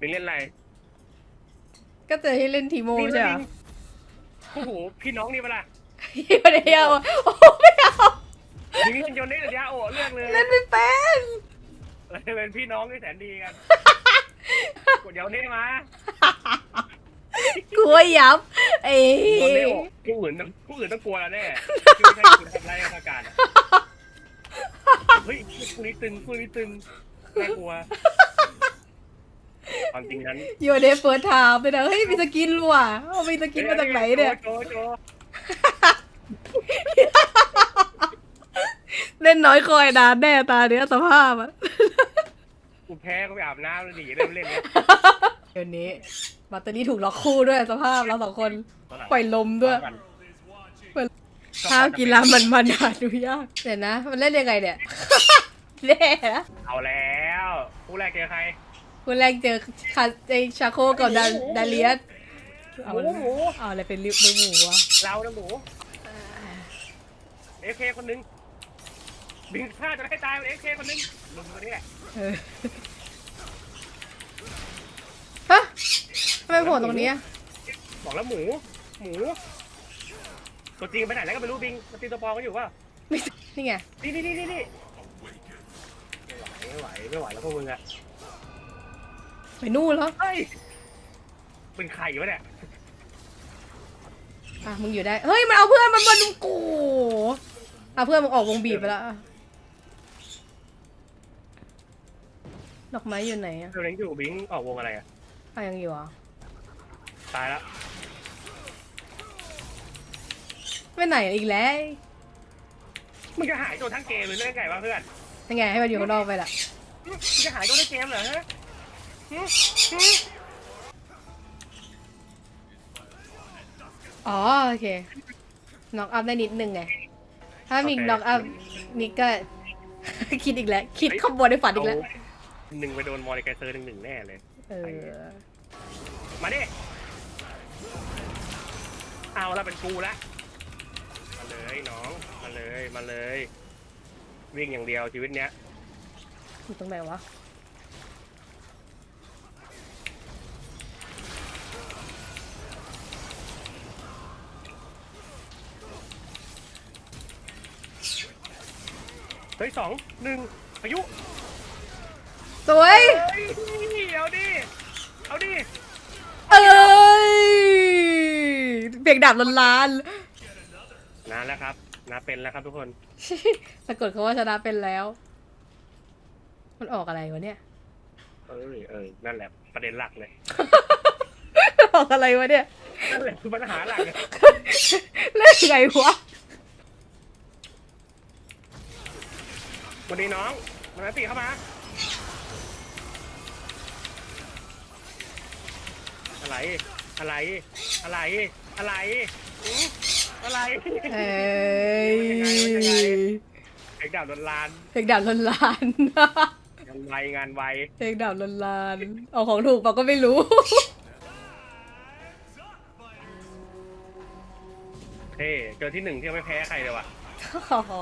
บิงเล่นอะไรก็เจอให้เล่นทีโมใช่ไหมโอ้โหพี่น้องนี่เปะล่าไม่ได้เอาโอ้ไม่เอาบิงเล่นโยนนี่ระยะโอ้เลือกเลยเล่นไม่เป็นเราจะเป็นพี่น้องที่แสนดีกันกดเดี๋ยวนี้มากลัวยับเอ้โดนเร็วผู้อื่นต้องผู้อื่นต้องกลัวเราแน่ที่ไม่ใช่คุณทำไรอาการอะเฮ้ยคู่นี้ตึงคู่นี้ตึงน่ากลัว ความจริงนั้นโยเดฟเฟิร์สไทม์ไปนะเฮ้ยมีสกินว่ะเอามีสกินมาจากไหนเนี่ยโจโจโจเล่นน้อยคอยนานแน่ตาเนี้ยสภาพอะกูแพ้ก็ไปอาบน้ำแล้วหนีเล่นเล่นเนี่ยเดี๋ยวนี้บัตเตอรี่ถูกล็อกคู่ด้วยสภาพเราสองคนปล่อยลมด้วยห้ามกีฬามันมันหาดูยากเดี๋ยวนะ มันเล่นยังไงเนี่ยแน่นะเอาแล้วคู่แรกเจอใคร คุณแรกเจอคาไอชาโคกับดาหมูดาเลียสเอาหมูหมูเอาอะไรเป็นริบเป็นหมูวะเรานะหมูเอฟเคคนหนึงบิงฆ่าจะให้ตายเอฟเคคนหนึงลุงคนนี้แหละเออฮะทำไมโผล่ตรงนี้อะบอกแล้วหมู หมูตัวจริงไปไหนแล้วก็ไม่รู้บิงมันตีตัวปลอมกันอยู่ป่ะไม่นี่ไงนี่นี่นี่นี่นี่ไม่ไหวไม่ไหวไม่ไหวแล้วพวกมึงอะ ไปนู่นแล้วเฮ้ยเป็นใครวะเนี่ยอะมึงอยู่ได้ เฮ้ยมันเอาเพื่อนมันมาดูกูอะเพื่อนมึงออกวงบีบไปแล้วอะดอกไม้อยู่ไหนอะเรื่องนี้อยู่บิงออกวงอะไรอะอะยังอยู่เหรอะตายแล้วไปไหนอีกแล้วมึงจะหายตัวทั้งเกมเลยเรื่องไงวะเพื่อนยังไงให้มันอยู่ข้างนอกไปล่ะมึงจะหายตัวทั้งเกมเหรอฮะหึหึ อ๋อโอเคน็อกอัพได้นิดนึงไง ถ้ามีน็อกอัพนี่ก็ คิดอีกแล้ว คิดขบวนในฝันอีกแล้วหนึ่งไปโดนมอริไกเซอร์หนึ่งหนึ่งแน่เลย เออ มาดิ เอาละเป็นกูละ มาเลยน้อง มาเลย มาเลย วิ่งอย่างเดียวชีวิตเนี้ยอยู่ตรงไหนวะ เฮ้ยสองหนึ่งอายุสวยเฮ้ยเอาดิเอาดิเอ้ยเบียงดาบล้นล้านนานแล้วครับนาเป็นแล้วครับทุกคนสะกดเขาว่าชนะเป็นแล้ว มันออกอะไรวะเนี่ย เออเออนั่นแหละประเด็นหลักเลยออกอะไรวะเนี่ยนั่นแหละคือปัญหาหลักเลยเล่นไงวะ วันนี้น้องมาตีเข้ามาอะไร อะไร อะไร อะไรอืออะไรเอ้ยเอกดาบโดนลานเพลงดาบล้นล้านงานไวงานไวเพลงดาบล้นล้านเอาของถูกเปล่าก็ไม่รู้ เท่เจอที่หนึ่งที่ยังไม่แพ้ใครเลยว่ะโอ้โห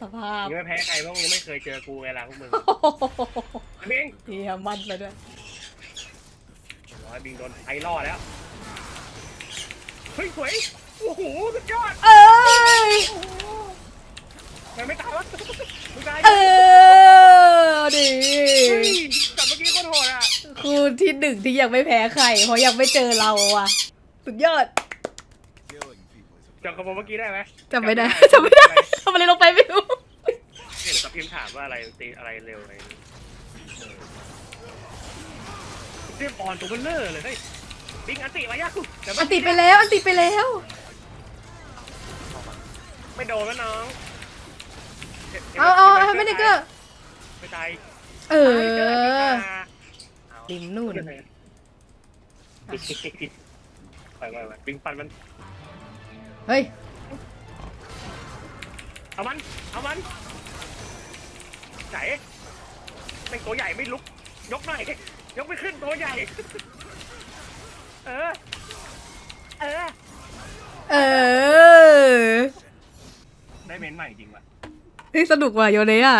สภาพยังไม่แพ้ใครเพราะมึงยังไม่เคยเจอกูไงล่ะพวกมึงบิงเฮียมันไปด้วยร้อยบิงโดนไอล่อแล้ว เฮ้ยสวย โอ้โหสุดยอด เอ้ยมันไม่ตายวะมึงตายเออเอาดิเฮ้ยจับเมื่อกี้โคตรโหดอะ คือที่หนึ่งที่ยังไม่แพ้ใคร เพราะยังไม่เจอเราว่ะ สุดยอดจำคำบอกเมื่อกี้ได้ไหมจำไม่ได้จำไม่ได้ทำอะไรลงไปไม่รู้เห็นกับ พิมพ์ถามว่าอะไรตีอะไรเร็วอะไรเรียบอ่อนตัวเบลเลอร์เลยเฮ้ยบิงอันติมายังแต่อันติดไปแล้วอันติดไปแล้ว ไม่โดนแล้วน้องเอาเอาเอาไม่ได้เก็ไม่ตายเออริริมนู่นไปไปไปบิงฟันมัน เฮ้ยเอามัน เอามัน ไหนเป็นตัวใหญ่ไม่ลุก ยกหน่อย ยกไม่ขึ้นตัวใหญ่ เออ เออ เออได้เมนใหม่จริงว่ะ เฮ้ยสนุกว่ะโยเนะอะ